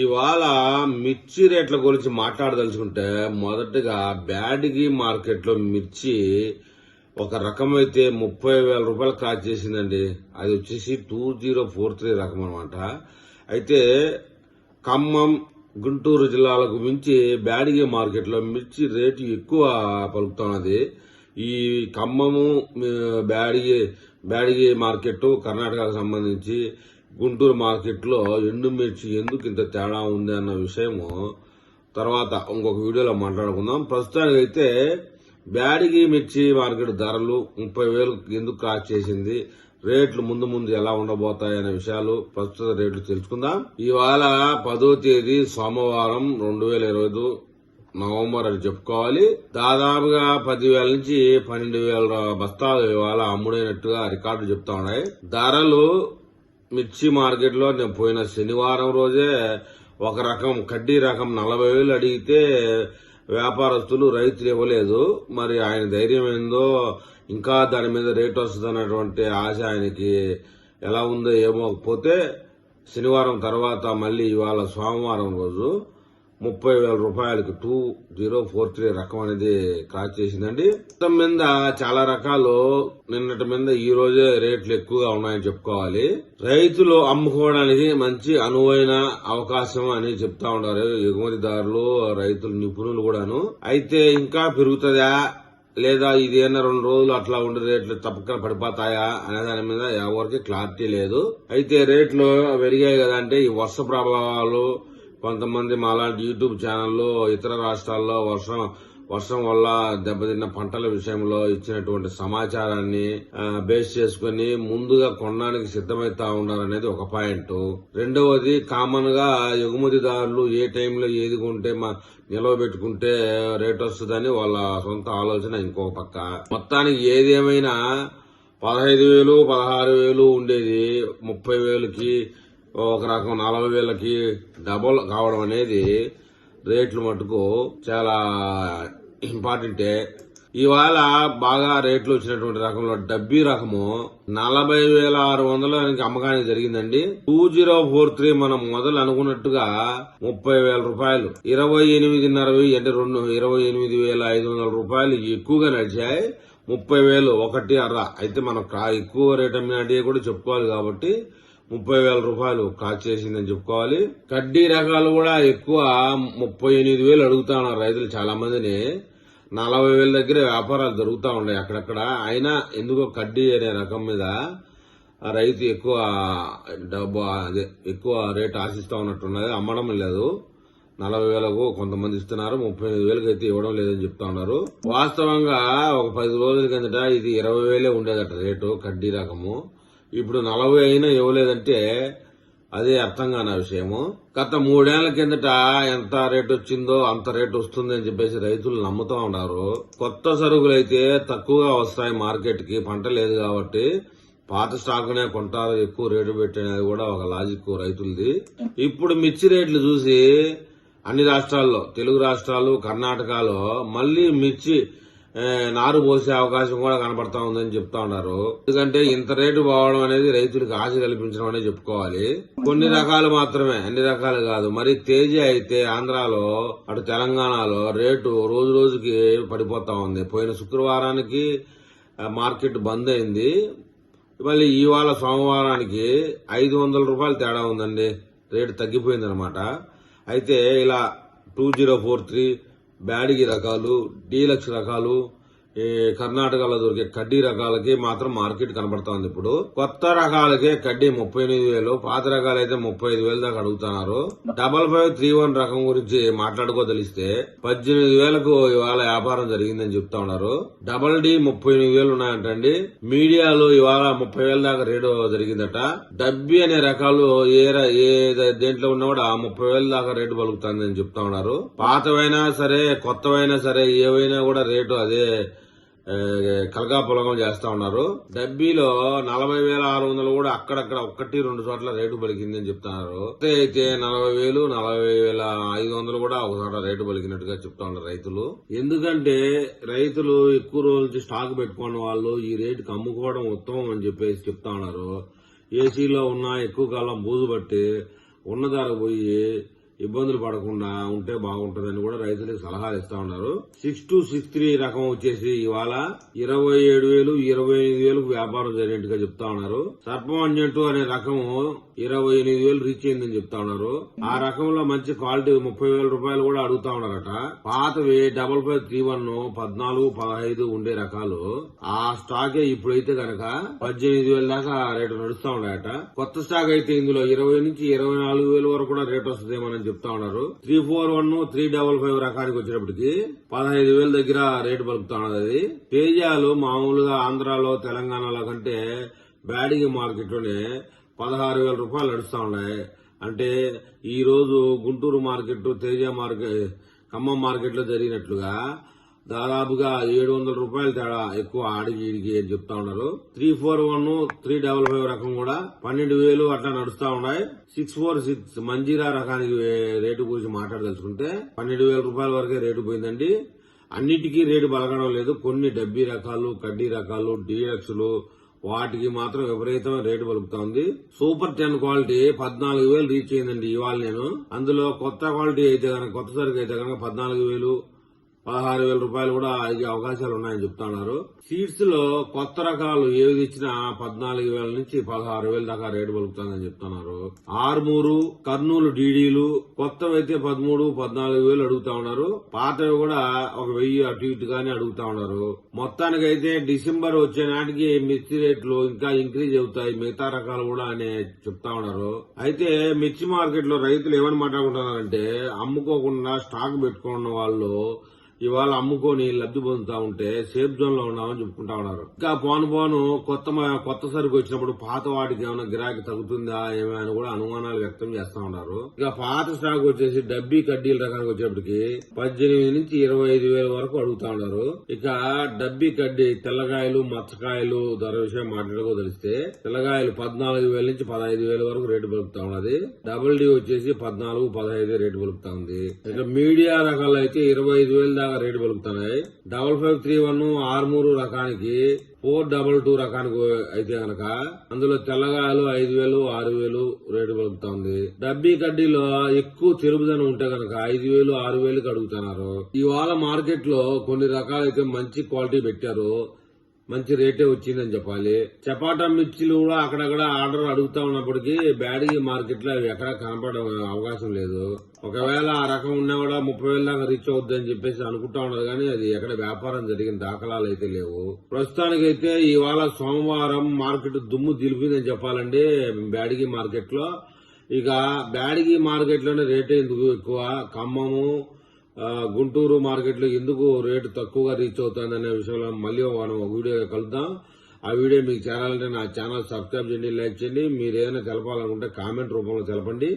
ఇవాళ మిర్చి రేట్ల గురించి మాట్లాడదలుచుకుంటే మొదటగా బ్యాడిగి మార్కెట్లో మిర్చి ఒక రకం అయితే ముప్పై వేల రూపాయలు కాస్ట్ చేసిందండి. అది వచ్చేసి టూ జీరో ఫోర్ త్రీ రకం అనమాట అయితే ఖమ్మం గుంటూరు జిల్లాలకు మించి బ్యాడిగి మార్కెట్లో మిర్చి రేటు ఎక్కువ పలుకుతున్నది. ఈ ఖమ్మము బ్యాడిగే బ్యాడిగి బ్యాడిగి మార్కెట్ కర్ణాటకకు సంబంధించి గుంటూరు మార్కెట్లో ఎండుమిర్చి ఎందుకు ఇంత తేడా ఉంది అన్న విషయము తర్వాత ఇంకొక వీడియోలో మాట్లాడుకుందాం. ప్రస్తుతానికి అయితే బ్యాడిగి మిర్చి మార్కెట్ ధరలు ముప్పై వేలు ఎందుకు క్రాస్ చేసింది? రేట్లు ముందు ముందు ఎలా ఉండబోతాయి అనే విషయాలు ప్రస్తుత రేట్లు తెలుసుకుందాం. ఇవాళ పదో తేదీ సోమవారం రెండు వేల ఇరవై ఐదు నవంబర్ అని చెప్పుకోవాలి. దాదాపుగా పదివేల నుంచి పన్నెండు వేల బస్తాలు ఇవాళ అమ్ముడైనట్టుగా రికార్డులు చెప్తా ఉన్నాయి. ధరలు మిర్చి మార్కెట్లో నేను పోయిన శనివారం రోజే ఒక రకం కడ్డీ రకం నలభై వేలు అడిగితే వ్యాపారస్తులు రైతులు ఇవ్వలేదు. మరి ఆయన ధైర్యం ఏందో ఇంకా దాని మీద రేట్ వస్తుంది ఆశ ఆయనకి ఎలా ఉందో ఏమో పోతే శనివారం తర్వాత మళ్ళీ ఇవాళ సోమవారం రోజు ముప్పై వేల రూపాయలకి టూ జీరో ఫోర్ త్రీ రకం అనేది క్రాస్ చేసిందండి. మొత్తం మీద చాలా రకాలు నిన్నటి మీద ఈ రోజే రేట్లు ఎక్కువగా ఉన్నాయని చెప్పుకోవాలి. రైతులు అమ్ముకోవడానికి మంచి అనువైన అవకాశం అని చెప్తా ఉన్నారు ఎగుమతిదారులు రైతులు నిపుణులు కూడాను. అయితే ఇంకా పెరుగుతుందా? లేదా ఇదేనా రెండు రోజులు అట్లా ఉండే రేట్లు తప్పక పడిపోతాయా? అనే దాని మీద ఎవరికి క్లారిటీ లేదు. అయితే రేట్లు పెరిగాయి కదా అంటే ఈ వర్ష ప్రభావాలు కొంతమంది మాలాంటి యూట్యూబ్ ఛానల్లో ఇతర రాష్ట్రాల్లో వర్షం వర్షం వల్ల దెబ్బతిన్న పంటల విషయంలో ఇచ్చినటువంటి సమాచారాన్ని బేస్ చేసుకుని ముందుగా కొనడానికి సిద్ధమైతా ఉన్నారనేది ఒక పాయింట్. రెండవది కామన్గా ఎగుమతిదారులు ఏ టైంలో ఏది కొంటే మా నిల్వ పెట్టుకుంటే రేట్ వస్తుందని వాళ్ళ సొంత ఆలోచన ఇంకో పక్క. మొత్తానికి ఏదేమైనా పదహైదు వేలు పదహారు వేలు ఉండేది ముప్పై వేలుకి ఒక రకం నలభై వేలకి డబుల్ కావడం అనేది రేట్లు మటుకు చాలా ఇంపార్టెంటే. ఇవాళ బాగా రేట్లు వచ్చినటువంటి రకంలో డబ్బీ రకము నలభై వేల ఆరు వందలకి అమ్మకానికి జరిగిందండి. టూ జీరో ఫోర్ త్రీ మనం మొదలు అనుకున్నట్టుగా ముప్పై వేల రూపాయలు ఇరవై ఎనిమిదిన్నర అంటే రెండు ఇరవై ఎనిమిది వేల ఐదు వందల రూపాయలు ఎక్కువగా నడిచాయి. ముప్పై వేలు ఒకటి అర్ర. అయితే మనం ఎక్కువ రేట్ అమ్మినట్టు కూడా చెప్పుకోవాలి కాబట్టి ముప్పై వేల రూపాయలు కాస్ట్ చేసిందని చెప్పుకోవాలి. కడ్డీ రకాలు కూడా ఎక్కువ ముప్పై ఎనిమిది వేలు అడుగుతా ఉన్నారు రైతులు చాలా మందిని నలభై వేల దగ్గర వ్యాపారాలు జరుగుతూ ఉన్నాయి అక్కడక్కడ. అయినా ఎందుకో కడ్డీ అనే రకం మీద ఆ రైతు ఎక్కువ డబ్బు అదే ఎక్కువ రేట్ ఆశిస్తూ ఉన్నట్టున్నది. అమ్మడం లేదు. నలభై వేలకు కొంతమంది ఇస్తున్నారు. ముప్పై ఎనిమిది వేలకు అయితే ఇవ్వడం లేదని చెప్తా ఉన్నారు. వాస్తవంగా ఒక పది రోజుల కిందట ఇది ఇరవై వేలే ఉండేదట రేటు కడ్డీ రకము. ఇప్పుడు నలభై అయినా ఇవ్వలేదంటే అదే అర్థం కాని విషయము. గత మూడేళ్ళ కిందట ఎంత రేటు వచ్చిందో అంత రేటు వస్తుంది అని చెప్పేసి రైతులు నమ్ముతూ ఉన్నారు. కొత్త సరుకులు అయితే తక్కువగా వస్తాయి మార్కెట్కి పంట లేదు కాబట్టి పాత స్టాకునే కొంటారు ఎక్కువ రేటు పెట్టినది కూడా ఒక లాజిక్ రైతులది. ఇప్పుడు మిర్చి రేట్లు చూసి అన్ని రాష్ట్రాల్లో తెలుగు రాష్ట్రాలు కర్ణాటకలో మళ్ళీ మిర్చి నారు పోసే అవకాశం కూడా కనపడతా ఉందని చెప్తా ఉన్నారు. ఎందుకంటే ఇంత రేటు పోవడం అనేది రైతులకు ఆశ కల్పించడం అనేది చెప్పుకోవాలి. కొన్ని రకాలు మాత్రమే అన్ని రకాలు కాదు. మరి తేజ అయితే ఆంధ్రాలో అటు తెలంగాణలో రేటు రోజు రోజుకి పడిపోతా ఉంది. పోయిన శుక్రవారానికి మార్కెట్ బంద్ అయింది. మళ్ళీ ఇవాళ సోమవారానికి ఐదు వందల రూపాయలు తేడా ఉందండి. రేటు తగ్గిపోయింది అనమాట అయితే ఇలా two zero four three Byadgi రకాలు డీలక్స్ రకాలు కర్ణాటకలో దొరికే కడ్డీ రకాలకి మాత్రం మార్కెట్ కనబడతా ఉంది ఇప్పుడు. కొత్త రకాలకే కడ్డీ ముప్పై ఎనిమిది వేలు పాత రకాలైతే ముప్పై ఐదు వేలు దాకా అడుగుతున్నారు. డబల్ ఫైవ్ త్రీ వన్ రకం గురించి మాట్లాడుకో తెలిస్తే పద్దెనిమిది వేలకు ఇవాళ వ్యాపారం జరిగిందని చెప్తా ఉన్నారు. డబల్ డి ముప్పై ఎనిమిది వేలు ఉన్నాయంటండి. మీడియాలో ఇవాళ ముప్పై వేల దాకా రేటు జరిగిందట. డబ్బి అనే రకాలు ఏ ఏ దేంట్లో ఉన్నా కూడా ముప్పై వేల దాకా రేటు పలుకుతుంది అని చెప్తా ఉన్నారు. పాతవైనా సరే కొత్తవైనా సరే ఏవైనా కూడా రేటు అదే కలగాపులగం చేస్తా ఉన్నారు. డబ్బీలో నలభై వేల ఆరు వందలు కూడా అక్కడక్కడ ఒక్కటి రెండు చోట్ల రేటు పలికిందని చెప్తున్నారు. అయితే నలభై వేలు నలభై వేల ఐదు వందలు కూడా ఒక చోట రేటు పలికినట్టుగా చెప్తా ఉన్నారు రైతులు. ఎందుకంటే రైతులు ఎక్కువ రోజుల నుంచి స్టాక్ పెట్టుకున్న వాళ్ళు ఈ రేటుకి అమ్ముకోవడం ఉత్తమం అని చెప్పేసి చెప్తా ఉన్నారు. ఏసీలో ఉన్న ఎక్కువ కాలం బూజు పట్టి ఉన్న ధర పోయి ఇబ్బందులు పడకుండా ఉంటే బాగుంటుందని కూడా రైతులకు సలహాలు ఇస్తా ఉన్నారు. సిక్స్ టు సిక్స్ త్రీ రకం వచ్చేసి ఇవాళ ఇరవై ఏడు వేలు ఇరవై ఎనిమిది వేలకు వ్యాపారం జరిగినట్టుగా చెప్తా ఉన్నారు. సర్పమంజంటు అనే రకం ఇరవై ఎనిమిది వేలు రీచ్ అయిందని చెప్తా ఉన్నారు. ఆ రకంలో మంచి క్వాలిటీ ముప్పై వేల రూపాయలు కూడా అడుగుతా ఉన్నారట. పాతవి డబల్ ఫైవ్ త్రీ వన్ పద్నాలుగు పదహైదు ఉండే రకాలు. ఆ స్టాకే ఇప్పుడైతే గనక పద్దెనిమిది వేల దాకా రేటు నడుస్తా ఉన్నాయట. కొత్త స్టాక్ అయితే ఇందులో ఇరవై నుంచి ఇరవై నాలుగు వేల వరకు కూడా రేట్ వస్తుందేమని చెప్తా ఉన్నారు. Three four one three double five రకానికి వచ్చేటప్పటికి పదహైదు వేల దగ్గర రేటు పలుకుతా ఉన్నది అది. తేజాలు మామూలుగా ఆంధ్రాలో తెలంగాణలో కంటే బ్యాడింగ్ మార్కెట్లోనే పదహారు వేల రూపాయలు నడుస్తా ఉన్నాయి. అంటే ఈ రోజు గుంటూరు మార్కెట్ తేజ మార్కెట్ ఖమ్మం మార్కెట్లో జరిగినట్లుగా దాదాపుగా ఏడు వందల రూపాయలు తేడా ఎక్కువ ఆడికి ఈడికి అని చెప్తా ఉన్నారు. Three four one three double five రకం కూడా పన్నెండు వేలు అట్లా నడుస్తా ఉన్నాయి. సిక్స్ ఫోర్ సిక్స్ మంజీరా రకానికి రేటు గురించి మాట్లాడదలుచుకుంటే పన్నెండు వేల రూపాయల వరకే రేటు పోయిందండి. అన్నిటికీ రేటు బలగడం లేదు. కొన్ని డబ్బీ రకాలు కడ్డీ రకాలు డీలక్స్లు వాటికి మాత్రం విపరీతమైన రేటు పలుకుతా ఉంది. సూపర్ టెన్ క్వాలిటీ పద్నాలుగు వేలు రీచ్ అయిందండి ఇవాళ నేను. అందులో కొత్త క్వాలిటీ అయితే కనుక కొత్త సరుకు అయితే కనుక పద్నాలుగు వేలు పదహారు వేల రూపాయలు కూడా అయ్యే అవకాశాలు ఉన్నాయని చెప్తున్నారు. సీడ్స్లో కొత్త రకాలు ఏవి తెచ్చినా పద్నాలుగు వేల నుంచి పదహారు వేల దాకా రేటు పలుకుతుందని చెప్తున్నారు. ఆర్మూరు కర్నూలు డీడీలు కొత్తవి అయితే పదమూడు పద్నాలుగు వేలు అడుగుతా ఉన్నారు. పాతవి కూడా ఒక వెయ్యి అటు ఇటుగానే అడుగుతా ఉన్నారు. మొత్తానికైతే డిసెంబర్ వచ్చే నాటికి మిర్చి రేట్లు ఇంకా ఇంక్రీజ్ అవుతాయి. మిగతా రకాలు కూడా అని చెప్తా ఉన్నారు. అయితే మిర్చి మార్కెట్లో రైతులు ఏమని మాట్లాడుకుంటున్నారంటే అమ్ముకోకుండా స్టాక్ పెట్టుకున్న వాళ్ళు ఇవాళ అమ్ముకొని లబ్ధి పొందుతా ఉంటే సేఫ్ జోన్లో ఉన్నామని చెప్పుకుంటా ఉన్నారు. ఇంకా పోను పోను కొత్త కొత్త సరుకు వచ్చినప్పుడు పాత వాటికి ఏమైనా గిరాకీ తగ్గుతుందా ఏమైనా కూడా అనుమానాలు వ్యక్తం చేస్తా ఉన్నారు. ఇక పాత స్టాక్ వచ్చేసి డబ్బీ కడ్డీల రకానికి వచ్చేప్పటికి పద్దెనిమిది నుంచి ఇరవై ఐదు వేల వరకు అడుగుతా ఉన్నారు. ఇక డబ్బీ కడ్డీ తెల్లగాయలు మచ్చకాయలు ధర విషయం మాట్లాడుకో తెలిస్తే తెల్లకాయలు పద్నాలుగు వేల నుంచి పదహైదు వేల వరకు రేటు పలుకుతా ఉన్నది. డబుల్ డి వచ్చేసి పద్నాలుగు పదహైదు రేటు పలుకుతా ఉంది. ఇక మీడియా రకాలు అయితే ఇరవై ఐదు వేల దాకా రేటు పలుకుతున్నాయి డబల్ ఫైవ్ త్రీ వన్ ఆరుమూరు రకానికి ఫోర్ డబల్ టూ రకానికి అయితే గనక అందులో తెల్లగాయలు ఐదు వేలు ఆరు వేలు రేటు పలుకుతా ఉంది డబ్బీ కడ్డీలో ఎక్కువ తిరుగుదనం ఉంటే గనక ఐదు వేలు ఆరు వేలుకి అడుగుతున్నారు. ఇవాళ మార్కెట్లో కొన్ని రకాలైతే మంచి క్వాలిటీ పెట్టారు. మంచి రేటే వచ్చిందని చెప్పాలి. చపాటా మిర్చిలు కూడా అక్కడక్కడ ఆర్డర్ అడుగుతా ఉన్నప్పటికీ బ్యాడీ మార్కెట్లో అవి ఎక్కడ కనపడడం అవకాశం లేదు. ఒకవేళ ఆ రకం ఉన్నా కూడా ముప్పై వేల దాకా రీచ్ అవుద్దని చెప్పేసి అనుకుంటా ఉన్నది కానీ అది ఎక్కడ వ్యాపారం జరిగిన దాఖలాలు అయితే లేవు. ప్రస్తుతానికైతే ఇవాళ సోమవారం మార్కెట్ దుమ్ము దిలిపిందని చెప్పాలండి బ్యాడిగి మార్కెట్లో ఇక బ్యాడిగి మార్కెట్లోనే రేట్ ఎందుకు ఎక్కువ? ఖమ్మము గుంటూరు మార్కెట్లో ఎందుకు రేటు తక్కువగా రీచ్ అవుతుంది అనే విషయంలో మళ్ళీ మనం ఒక వీడియో కలుద్దాం. ఆ వీడియో మీకు చేరాలంటే నా ఛానల్ సబ్స్క్రైబ్ చేయండి లైక్ చేయండి. మీరు ఏదైనా తెలపాలనుకుంటే కామెంట్ రూపంలో తెలపండి.